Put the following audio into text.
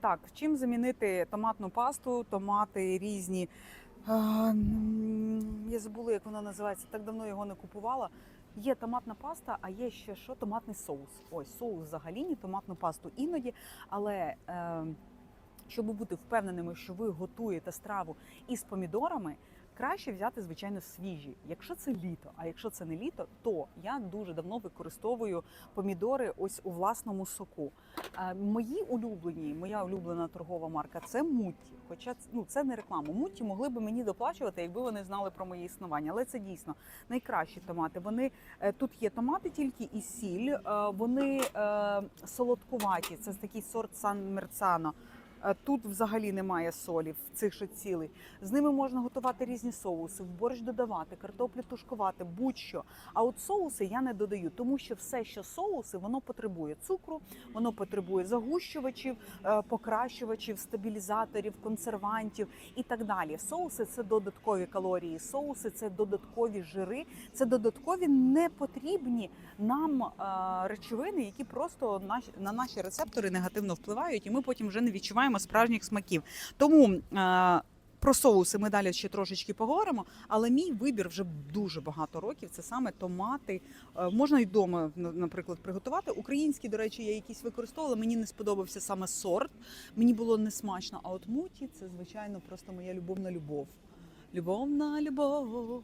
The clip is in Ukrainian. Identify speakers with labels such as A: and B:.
A: Так, чим замінити томатну пасту, томати різні. А, я забула, як вона називається. Так давно його не купувала. Є томатна паста, а є ще що? Томатний соус. Ось соус взагалі не томатну пасту іноді. Але е, щоб бути впевненими, що ви готуєте страву із помідорами, краще взяти, звичайно, свіжі. Якщо це літо, а якщо це не літо, то я дуже давно використовую помідори ось у власному соку. Мої улюблені, моя улюблена торгова марка це Мутті. Хоча ну, це не реклама. Мутті могли би мені доплачувати, якби вони знали про моє існування. Але це дійсно найкращі томати. Вони е, тут є томати тільки і сіль. е, Вони е, солодкуваті. Це такий сорт Сан Мерцано. Тут взагалі немає солі в цих же цілей. З ними можна готувати різні соуси, в борщ додавати, картоплю тушкувати, будь-що. А от соуси я не додаю, тому що все, що соуси, воно потребує цукру, воно потребує загущувачів, е, покращувачів, стабілізаторів, консервантів і так далі. Соуси це додаткові калорії, соуси це додаткові жири, це додаткові непотрібні нам е, речовини, які просто на наші рецептори негативно впливають, і ми потім вже не відчуваємо справжніх смаків. Тому е, про соуси ми далі ще трошечки поговоримо. Але мій вибір вже дуже багато років. Це саме томати. Е, Можна й вдома, наприклад, приготувати. Українські, до речі, я якісь використовувала. Мені не сподобався саме сорт. Мені було несмачно. А от муті це звичайно просто моя любовна любов. Любовна любов,